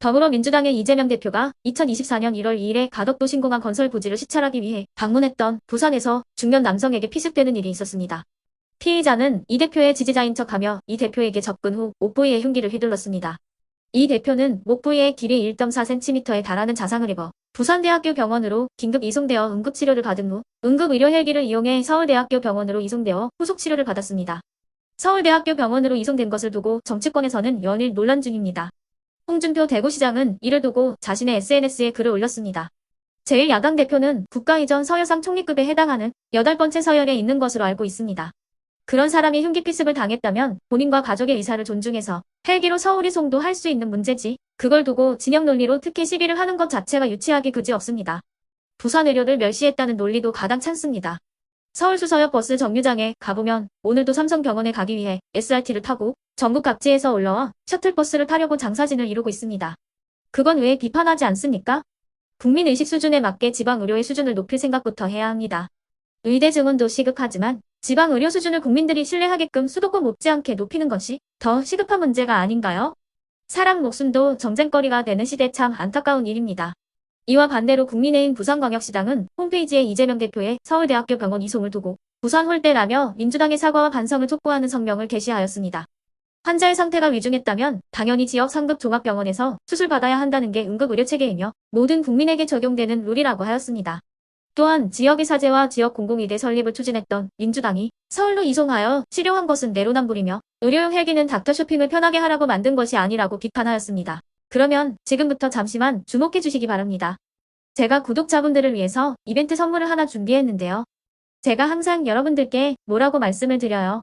더불어민주당의 이재명 대표가 2024년 1월 2일에 가덕도 신공항 건설 부지를 시찰하기 위해 방문했던 부산에서 중년 남성에게 피습되는 일이 있었습니다. 피의자는 이 대표의 지지자인 척하며 이 대표에게 접근 후 목 부위에 흉기를 휘둘렀습니다. 이 대표는 목 부위의 길이 1.4cm에 달하는 자상을 입어 부산대학교 병원으로 긴급 이송되어 응급치료를 받은 후 응급의료 헬기를 이용해 서울대학교 병원으로 이송되어 후속치료를 받았습니다. 서울대학교 병원으로 이송된 것을 두고 정치권에서는 연일 논란 중입니다. 홍준표 대구시장은 이를 두고 자신의 SNS에 글을 올렸습니다. 제1야당 대표는 국가 이전 서열상 총리급에 해당하는 8번째 서열에 있는 것으로 알고 있습니다. 그런 사람이 흉기 피습을 당했다면 본인과 가족의 의사를 존중해서 헬기로 서울 이 송도 할 수 있는 문제지 그걸 두고 진영 논리로 특혜 시비를 하는 것 자체가 유치하기 그지없습니다. 부산 의료를 멸시했다는 논리도 가당 찬습니다. 서울수서역 버스 정류장에 가보면 오늘도 삼성병원에 가기 위해 SRT를 타고 전국 각지에서 올라와 셔틀버스를 타려고 장사진을 이루고 있습니다. 그건 왜 비판하지 않습니까? 국민 의식 수준에 맞게 지방 의료의 수준을 높일 생각부터 해야 합니다. 의대 증원도 시급하지만 지방 의료 수준을 국민들이 신뢰하게끔 수도권 못지않게 높이는 것이 더 시급한 문제가 아닌가요? 사람 목숨도 정쟁거리가 되는 시대 참 안타까운 일입니다. 이와 반대로 국민의힘 부산광역시당은 홈페이지에 이재명 대표의 서울대학교 병원 이송을 두고 부산 홀대라며 민주당의 사과와 반성을 촉구하는 성명을 게시하였습니다. 환자의 상태가 위중했다면 당연히 지역 상급 종합병원에서 수술받아야 한다는 게 응급의료체계이며 모든 국민에게 적용되는 룰이라고 하였습니다. 또한 지역의 사제와 지역 공공의대 설립을 추진했던 민주당이 서울로 이송하여 치료한 것은 내로남불이며 의료용 헬기는 닥터 쇼핑을 편하게 하라고 만든 것이 아니라고 비판하였습니다. 그러면 지금부터 잠시만 주목해 주시기 바랍니다. 제가 구독자분들을 위해서 이벤트 선물을 하나 준비했는데요. 제가 항상 여러분들께 뭐라고 말씀을 드려요.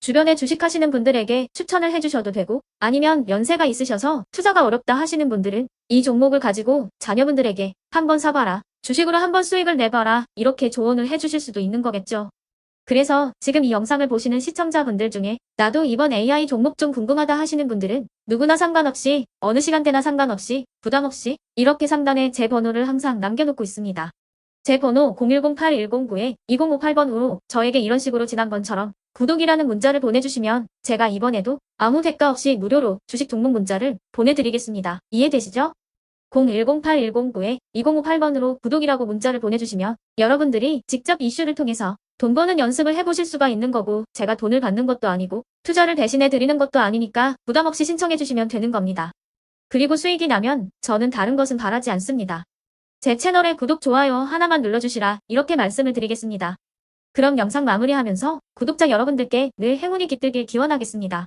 주변에 주식하시는 분들에게 추천을 해주셔도 되고 아니면 연세가 있으셔서 투자가 어렵다 하시는 분들은 이 종목을 가지고 자녀분들에게 한번 사봐라. 주식으로 한번 수익을 내봐라. 이렇게 조언을 해주실 수도 있는 거겠죠. 그래서 지금 이 영상을 보시는 시청자분들 중에 나도 이번 AI 종목 좀 궁금하다 하시는 분들은 누구나 상관없이 어느 시간대나 상관없이 부담 없이 이렇게 상단에 제 번호를 항상 남겨놓고 있습니다. 제 번호 010-8109-2058번으로 저에게 이런 식으로 지난번처럼 구독이라는 문자를 보내주시면 제가 이번에도 아무 대가 없이 무료로 주식 종목 문자를 보내드리겠습니다. 이해되시죠? 010-8109-2058번으로 구독이라고 문자를 보내주시면 여러분들이 직접 이슈를 통해서 돈 버는 연습을 해보실 수가 있는 거고 제가 돈을 받는 것도 아니고 투자를 대신해 드리는 것도 아니니까 부담 없이 신청해 주시면 되는 겁니다. 그리고 수익이 나면 저는 다른 것은 바라지 않습니다. 제 채널에 구독, 좋아요 하나만 눌러주시라 이렇게 말씀을 드리겠습니다. 그럼 영상 마무리하면서 구독자 여러분들께 늘 행운이 깃들길 기원하겠습니다.